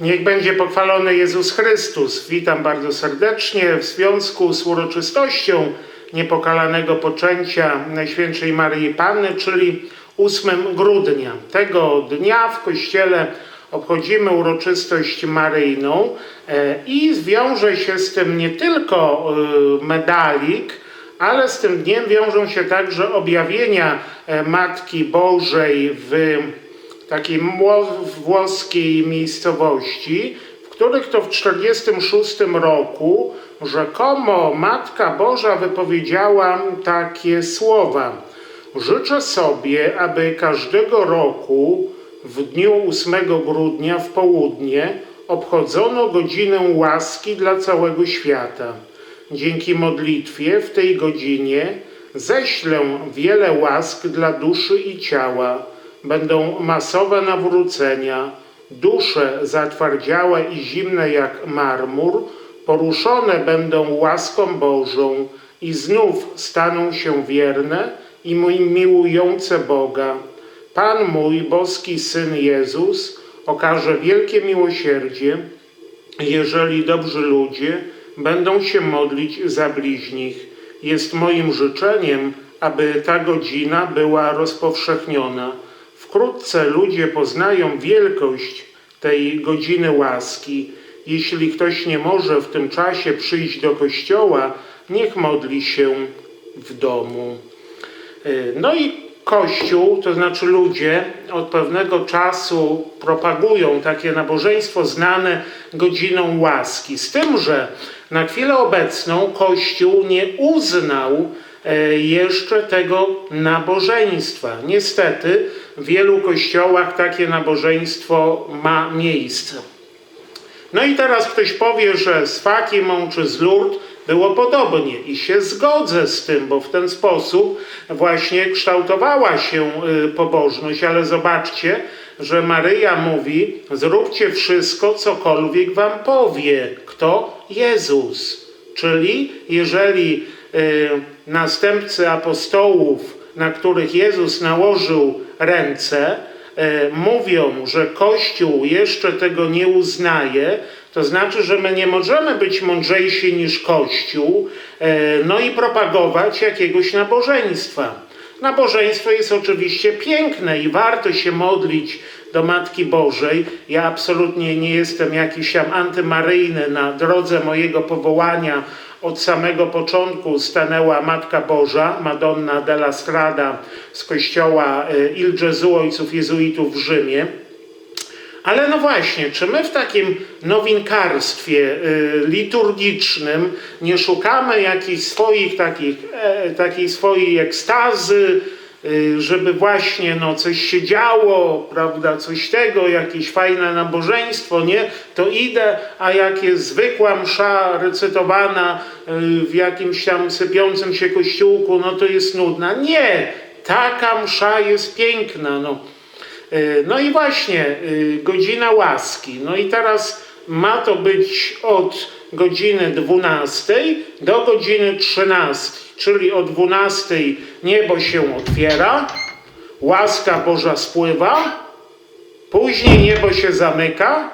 Niech będzie pochwalony Jezus Chrystus. Witam bardzo serdecznie w związku z uroczystością niepokalanego poczęcia Najświętszej Maryi Panny, czyli 8 grudnia. Tego dnia w Kościele obchodzimy uroczystość maryjną e, i wiąże się z tym nie tylko e, medalik, ale z tym dniem wiążą się także objawienia e, Matki Bożej w takiej włoskiej miejscowości, w których to w 1946 roku rzekomo Matka Boża wypowiedziała takie słowa. Życzę sobie, aby każdego roku w dniu 8 grudnia w południe obchodzono godzinę łaski dla całego świata. Dzięki modlitwie w tej godzinie ześlę wiele łask dla duszy i ciała. Będą masowe nawrócenia, dusze zatwardziałe i zimne jak marmur, poruszone będą łaską Bożą i znów staną się wierne i mi- miłujące Boga. Pan mój, boski Syn Jezus, okaże wielkie miłosierdzie, jeżeli dobrzy ludzie będą się modlić za bliźnich. Jest moim życzeniem, aby ta godzina była rozpowszechniona. Wkrótce ludzie poznają wielkość tej godziny łaski. Jeśli ktoś nie może w tym czasie przyjść do kościoła, niech modli się w domu. Y, No i Kościół, to znaczy ludzie, od pewnego czasu propagują takie nabożeństwo zwane godziną łaski. Z tym, że na chwilę obecną Kościół nie uznał e, jeszcze tego nabożeństwa. Niestety w wielu kościołach takie nabożeństwo ma miejsce. No i teraz ktoś powie, że z Fakimą czy z Lourdes było podobnie i się zgodzę z tym, bo w ten sposób właśnie kształtowała się y, pobożność, ale zobaczcie, że Maryja mówi: Zróbcie wszystko, cokolwiek wam powie. Kto? Jezus. Czyli jeżeli y, następcy apostołów, na których Jezus nałożył ręce, e, mówią, że Kościół jeszcze tego nie uznaje, to znaczy, że my nie możemy być mądrzejsi niż Kościół, e, no i propagować jakiegoś nabożeństwa. Nabożeństwo jest oczywiście piękne i warto się modlić do Matki Bożej. Ja absolutnie nie jestem jakiś tam antymaryjny na drodze mojego powołania. Od samego początku stanęła Matka Boża, Madonna della Strada z kościoła e, Il Gesù Ojców Jezuitów w Rzymie. Ale no właśnie, czy my w takim nowinkarstwie y, liturgicznym nie szukamy jakichś swoich takich, e, takiej swojej ekstazy, żeby właśnie no, coś się działo, prawda, coś tego, jakieś fajne nabożeństwo, nie? To idę, a jak jest zwykła msza recytowana y, w jakimś tam sypiącym się kościółku, no to jest nudna. Nie! Taka msza jest piękna, no. Y, No i właśnie, y, godzina łaski. No i teraz ma to być od godziny 12 do godziny 13, czyli o 12 niebo się otwiera, łaska Boża spływa, później niebo się zamyka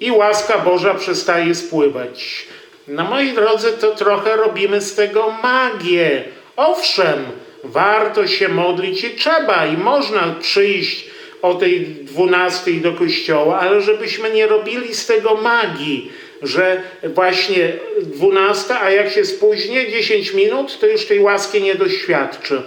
i łaska Boża przestaje spływać. Na moi drodzy, to trochę robimy z tego magię. Owszem, warto się modlić i trzeba, i można przyjść o tej 12 do kościoła, ale żebyśmy nie robili z tego magii, że właśnie 12, a jak się spóźni 10 minut, to już tej łaski nie doświadczy.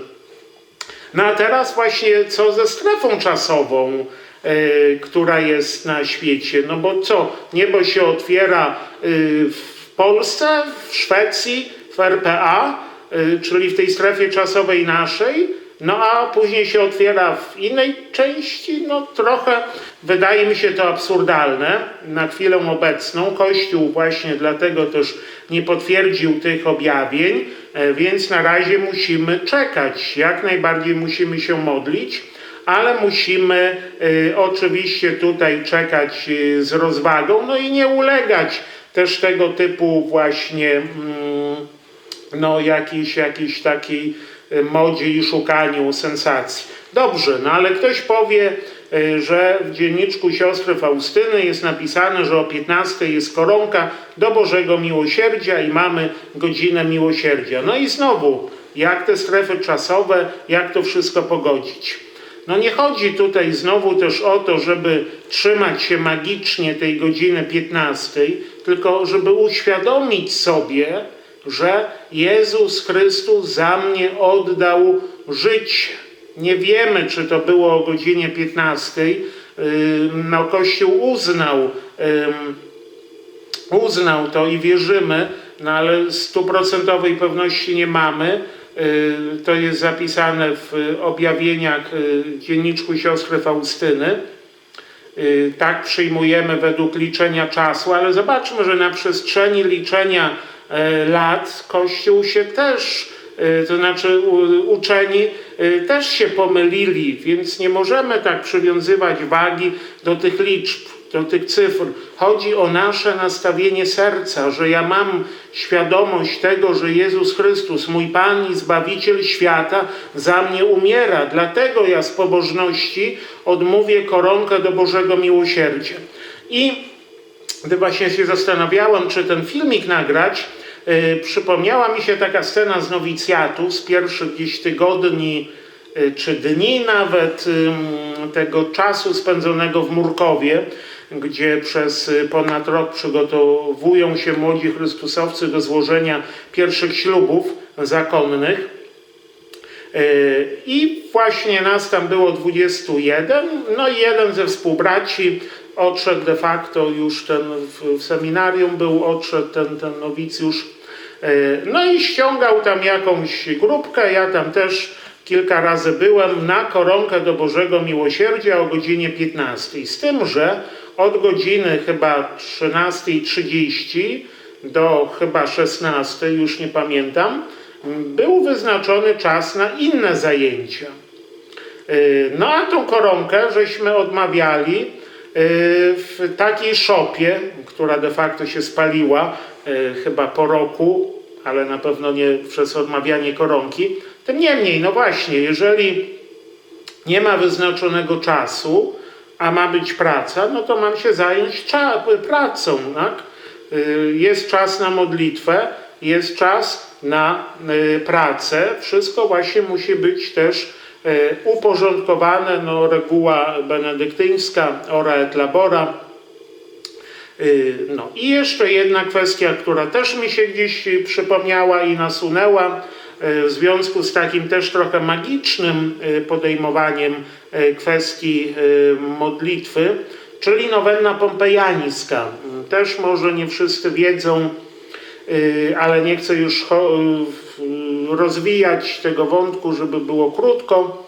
No a teraz właśnie co ze strefą czasową, e, która jest na świecie? No bo co, niebo się otwiera e, w Polsce, w Szwecji, w RPA, e, czyli w tej strefie czasowej naszej, no a później się otwiera w innej części, no trochę wydaje mi się to absurdalne na chwilę obecną. Kościół właśnie dlatego też nie potwierdził tych objawień, e, więc na razie musimy czekać. Jak najbardziej musimy się modlić, ale musimy e, oczywiście tutaj czekać e, z rozwagą, no i nie ulegać też tego typu właśnie mm, no jakiejś, jakiejś takiej y, modzie i szukaniu sensacji. Dobrze, no ale ktoś powie, y, że w dzienniczku siostry Faustyny jest napisane, że o 15 jest koronka do Bożego Miłosierdzia i mamy godzinę miłosierdzia. No i znowu, jak te strefy czasowe, jak to wszystko pogodzić? No nie chodzi tutaj znowu też o to, żeby trzymać się magicznie tej godziny 15, tylko żeby uświadomić sobie, że Jezus Chrystus za mnie oddał życie. Nie wiemy, czy to było o godzinie 15. No, Kościół uznał, uznał to i wierzymy, no ale stuprocentowej pewności nie mamy. To jest zapisane w objawieniach y, dzienniczku siostry Faustyny. Y, Tak przyjmujemy według liczenia czasu, ale zobaczmy, że na przestrzeni liczenia lat Kościół się też, e, to znaczy uczeni e, też się pomylili, więc nie możemy tak przywiązywać wagi do tych liczb, do tych cyfr. Chodzi o nasze nastawienie serca, że ja mam świadomość tego, że Jezus Chrystus, mój Pan i Zbawiciel świata, za mnie umiera. Dlatego ja z pobożności odmówię koronkę do Bożego Miłosierdzia. I gdy właśnie się zastanawiałem, czy ten filmik nagrać, przypomniała mi się taka scena z nowicjatu z pierwszych gdzieś tygodni, yy, czy dni nawet tego czasu spędzonego w Murkowie, gdzie przez y, ponad rok przygotowują się młodzi chrystusowcy do złożenia pierwszych ślubów zakonnych. I właśnie nas tam było 21, no i jeden ze współbraci odszedł de facto już ten w, w seminarium był, odszedł ten, ten nowicjusz. Yy, No i ściągał tam jakąś grupkę, ja tam też kilka razy byłem na koronkę do Bożego Miłosierdzia o godzinie 15. Z tym, że od godziny chyba 13.30 do chyba 16, już nie pamiętam, był wyznaczony czas na inne zajęcia. Yy, No a tą koronkę żeśmy odmawiali yy, w takiej szopie, która de facto się spaliła chyba po roku, ale na pewno nie przez odmawianie koronki. Tym niemniej, no właśnie, jeżeli nie ma wyznaczonego czasu, a ma być praca, no to mam się zająć pracą, tak? Y, Jest czas na modlitwę, jest czas na y, pracę. Wszystko właśnie musi być też uporządkowane. No, reguła benedyktyńska, ora et labora. Y, No i jeszcze jedna kwestia, która też mi się gdzieś przypomniała i nasunęła y, w związku z takim też trochę magicznym y, podejmowaniem kwestii modlitwy, czyli nowenna pompejańska. Też może nie wszyscy wiedzą, ale nie chcę już rozwijać tego wątku, żeby było krótko.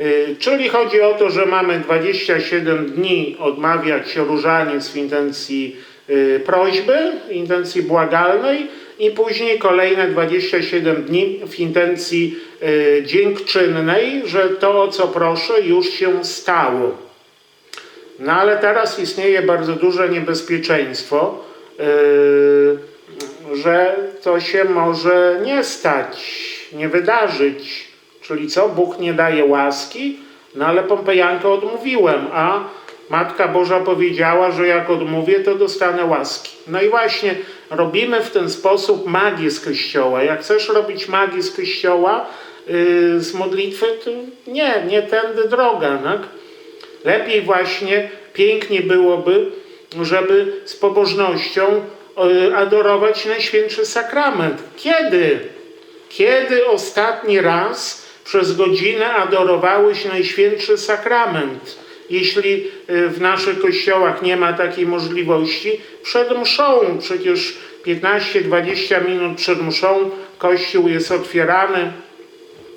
Y, Czyli chodzi o to, że mamy 27 dni odmawiać różaniec w intencji y, prośby, intencji błagalnej i później kolejne 27 dni w intencji y, dziękczynnej, że to o co proszę już się stało. No ale teraz istnieje bardzo duże niebezpieczeństwo, że to się może nie stać, nie wydarzyć. Czyli co? Bóg nie daje łaski? No ale Pompejankę odmówiłem, a Matka Boża powiedziała, że jak odmówię, to dostanę łaski. No i właśnie robimy w ten sposób magię z Kościoła. Jak chcesz robić magię z Kościoła, yy, z modlitwy, to nie, nie tędy droga, tak? Lepiej właśnie, pięknie byłoby, żeby z pobożnością y, adorować Najświętszy Sakrament. Kiedy? Kiedy ostatni raz przez godzinę adorowałeś Najświętszy Sakrament? Jeśli y, w naszych kościołach nie ma takiej możliwości, przed mszą, przecież 15-20 minut przed mszą kościół jest otwierany,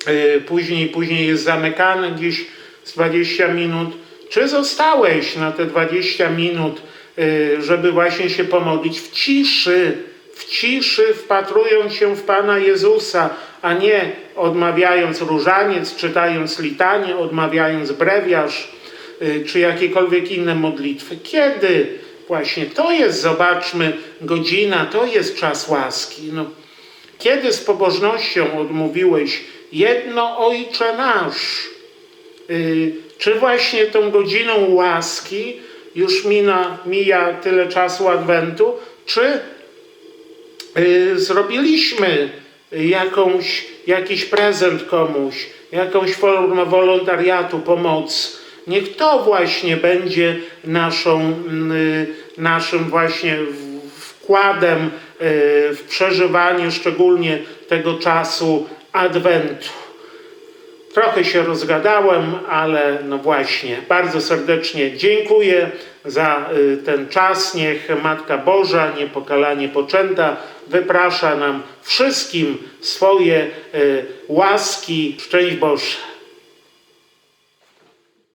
y, później, później jest zamykany gdzieś z 20 minut. Czy zostałeś na te 20 minut, y, żeby właśnie się pomodlić w ciszy, w ciszy, wpatrując się w Pana Jezusa, a nie odmawiając różaniec, czytając litanie, odmawiając brewiarz, y, czy jakiekolwiek inne modlitwy. Kiedy? Właśnie to jest, zobaczmy, godzina, to jest czas łaski. No, kiedy z pobożnością odmówiłeś jedno Ojcze Nasz, y, Czy właśnie tą godziną łaski już mina, mija tyle czasu Adwentu, czy y, zrobiliśmy jakąś, jakiś prezent komuś, jakąś formę wolontariatu, pomoc. Niech to właśnie będzie naszą, y, naszym właśnie wkładem y, w przeżywanie szczególnie tego czasu Adwentu. Trochę się rozgadałem, ale no właśnie, bardzo serdecznie dziękuję za y, ten czas. Niech Matka Boża, niepokalanie poczęta, wyprasza nam wszystkim swoje y, łaski. Szczęść Boże.